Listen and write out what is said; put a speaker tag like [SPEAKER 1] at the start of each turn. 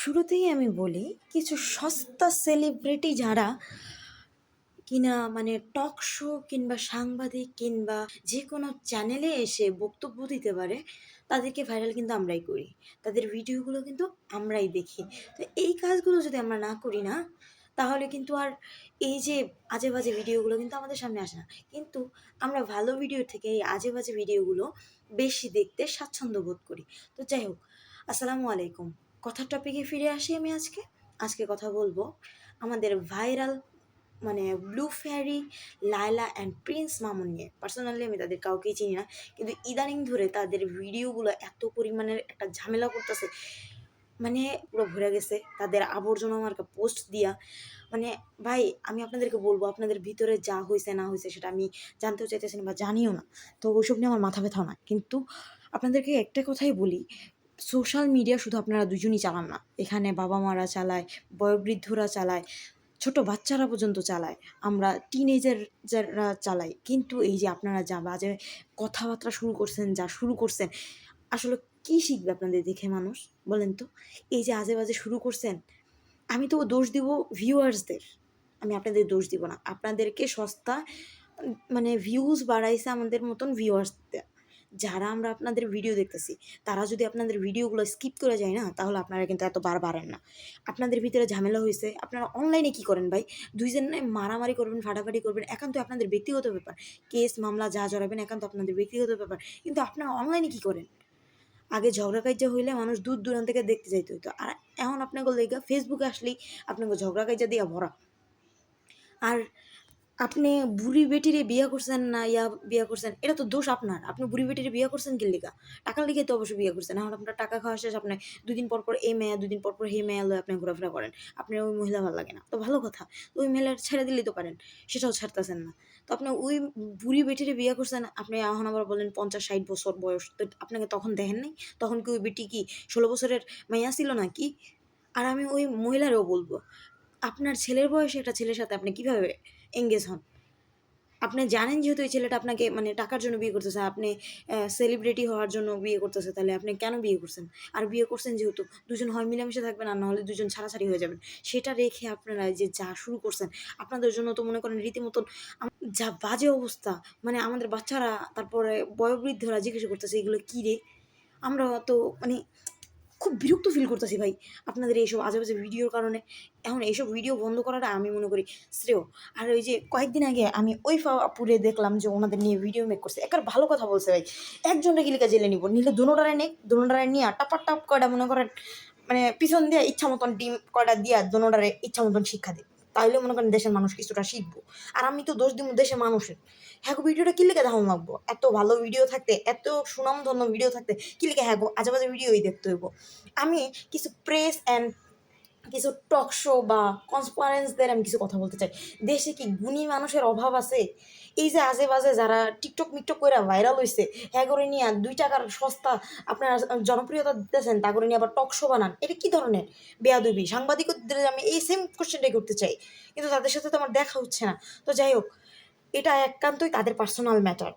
[SPEAKER 1] শুরুতেই আমি বলি, কিছু সস্তা সেলিব্রিটি যারা কিনা মানে টক শো কিংবা সাংবাদিক কিংবা যে কোনো চ্যানেলে এসে বক্তব্য দিতে পারে, তাদেরকে ভাইরাল কিন্তু আমরাই করি। তাদের ভিডিওগুলো কিন্তু আমরাই দেখি। তো এই কাজগুলো যদি আমরা না করি না, তাহলে কিন্তু আর এই যে আজে বাজে ভিডিওগুলো কিন্তু আমাদের সামনে আসে না। কিন্তু আমরা ভালো ভিডিও থেকে এই আজে বাজে ভিডিওগুলো বেশি দেখতে স্বাচ্ছন্দ্য বোধ করি। তো যাই হোক, আসসালামু আলাইকুম। কথার টপিকে ফিরে আসি আমি আজকে। আজকে কথা বলব আমাদের ভাইরাল মানে blue fairy Laila and prince Mamun নিয়ে। পার্সোনালি আমি তাদের কাউকেই চিনি না, কিন্তু ইদানিং ধরে তাদের ভিডিওগুলো এত পরিমাণের একটা ঝামেলা করতেছে। মানে পুরো ভরে গেছে, তাদের আবর্জনা মার্কা পোস্ট দিয়া। মানে ভাই, আমি আপনাদেরকে বলব, আপনাদের ভিতরে যা হয়েছে না হয়েছে সেটা আমি জানতেও চাইতেছি না বা জানিও না। তো ওইসব নিয়ে আমার মাথা ব্যথাও না কিন্তু আপনাদেরকে একটা কথাই বলি সোশ্যাল মিডিয়া শুধু আপনারা দুজনই চালান না। এখানে বাবা মারা চালায়, বয়োবৃদ্ধরা চালায়, ছোট বাচ্চারা পর্যন্ত চালায়, আমরা টিনেজার যারা চালাই। কিন্তু এই যে আপনারা যা বাজে কথাবার্তা শুরু করছেন, যা শুরু করছেন, আসলে কি শিখবে আপনাদের দেখে মানুষ? বলেন তো, এই যে আজে বাজে শুরু করছেন, আমি তো দোষ দিব ভিউয়ার্সদের আমি আপনাদের দোষ দিব না। আপনাদেরকে সস্তা মানে ভিউজ বাড়াইছে আমাদের মতন ভিউয়ার্সদের যারা আমরা আপনাদের ভিডিও দেখতেছি, তারা যদি আপনাদের ভিডিওগুলো স্কিপ করে যায় না, তাহলে আপনারা কিন্তু এত বার বাড়েন না। আপনাদের ভিতরে ঝামেলা হয়েছে আপনারা অনলাইনে কি করেন ভাই? দুইজনে মারামারি করবেন, ফাটাফাটি করবেন, একান্ত আপনাদের ব্যক্তিগত ব্যাপার। কেস মামলা, যা জড়াবেন একান্ত আপনাদের ব্যক্তিগত ব্যাপার। কিন্তু আপনারা অনলাইনে কি করেন? আগে ঝগড়া কাজ্যা হইলে মানুষ দূর দূরান্ত থেকে দেখতে যাইতে হইতো। আর এখন আপনাকে লেগে ফেসবুকে আসলেই আপনাকে ঝগড়া কাজ্যা দিয়া ভরা। আর আপনি বুড়ি বেটিরে বিয়ে করছেন না, ইয়া বিয়ে করছেন, এটা তো দোষ আপনার। আপনি বুড়ি বেটিরে বিয়ে করছেন কি লিগা? টাকা লিখে তো অবশ্যই বিয়ে করছেন। এখন আপনার টাকা খাওয়া শেষ, আপনি দুদিন পর পর এই মেয়া, দুদিন পর পর হে মেয়া লয়ে আপনি ঘোরাফেরা করেন। আপনার ওই মহিলা ভালো লাগে না। তো ভালো কথা তো ওই মহিলার ছেড়ে দিলেই তো পারেন, সেটাও ছাড়তেছেন না। তো আপনি ওই বুড়ি বেটিরে বিয়ে করছেন, আপনি এখন আবার বলেন পঞ্চাশ, ষাট বছর বয়স, তো আপনাকে তখন দেখেন নাই? তখন কি ওই বেটি কি ষোলো বছরের মাইয়া ছিল না কি আর আমি ওই মহিলারও বলব, আপনার ছেলের বয়সে একটা ছেলের সাথে আপনি কীভাবে এঙ্গেজ হন। আপনি জানেন যেহেতু এই ছেলেটা আপনাকে মানে টাকার জন্য বিয়ে করতেছে, আপনি সেলিব্রিটি হওয়ার জন্য বিয়ে করতেছে, তাহলে আপনি কেন বিয়ে করছেন? আর বিয়ে করছেন যেহেতু, দুজন হয় মিলেমিশে থাকবেন আর নাহলে দুজন ছাড়াছাড়ি হয়ে যাবেন। সেটা রেখে আপনারা যে যা শুরু করছেন, আপনাদের জন্য তো মনে করেন রীতিমতন যা বাজে অবস্থা মানে আমাদের বাচ্চারা, তারপরে বয়োবৃদ্ধরা জিজ্ঞাসা করতেছে, এগুলো কী রে? আমরা তো মানে খুব বিরক্ত ফিল করতেছি ভাই। আপনাদের এইসব আজে বাজে ভিডিওর কারণে। এখন এইসব ভিডিও বন্ধ করাটা আমি মনে করি শ্রেয়। আর ওই যে কয়েকদিন আগে আমি ওই ফাপুরে দেখলাম যে ওনাদের নিয়ে ভিডিও মেক করছে। একবার ভালো কথা বলছে ভাই। একজনটা গিলিকা জেলে নিব? নিলে দোনোটারে নেই দোনোটারে নিয়ে টাপার টাপ কয়টা মনে করেন মানে পিছন দিয়ে ইচ্ছা মতন ডিম কয়টা দিয়া দোনোটারে ইচ্ছা মতন শিক্ষা দিই তাইলে মনে করেন দেশের মানুষ কিছুটা শিখব। আর আমি তো দোষ দিব দেশের মানুষের। হ্যাঁ ভিডিওটা কি লিখে দেখানো লাগবো? এত ভালো ভিডিও থাকতে এত সুনামধন্য ভিডিও থাকতে কি লিখে হ্যাঁ গো, আজে বাজে ভিডিওই দেখতে হইব। আমি কিছু প্রেস অ্যান্ড কিছু টক শো বা কনসপারেন্সদের আমি কিছু কথা বলতে চাই। দেশে কি গুণী মানুষের অভাব আছে? এই যে আজে বাজে যারা টিকটক মিকটক করে ভাইরাল হয়েছে হ্যাঁ করে নিয়ে দুই টাকার সস্তা আপনারা জনপ্রিয়তা দিতেছেন, তা করে নিয়ে আবার টক শো বানান, এটা কি ধরনের বেয়াদুবি? সাংবাদিকদের আমি এই সেম কোশ্চেনটাই করতে চাই, কিন্তু তাদের সাথে তো আমার দেখা হচ্ছে না। তো যাই হোক, এটা একান্তই তাদের পার্সোনাল ম্যাটার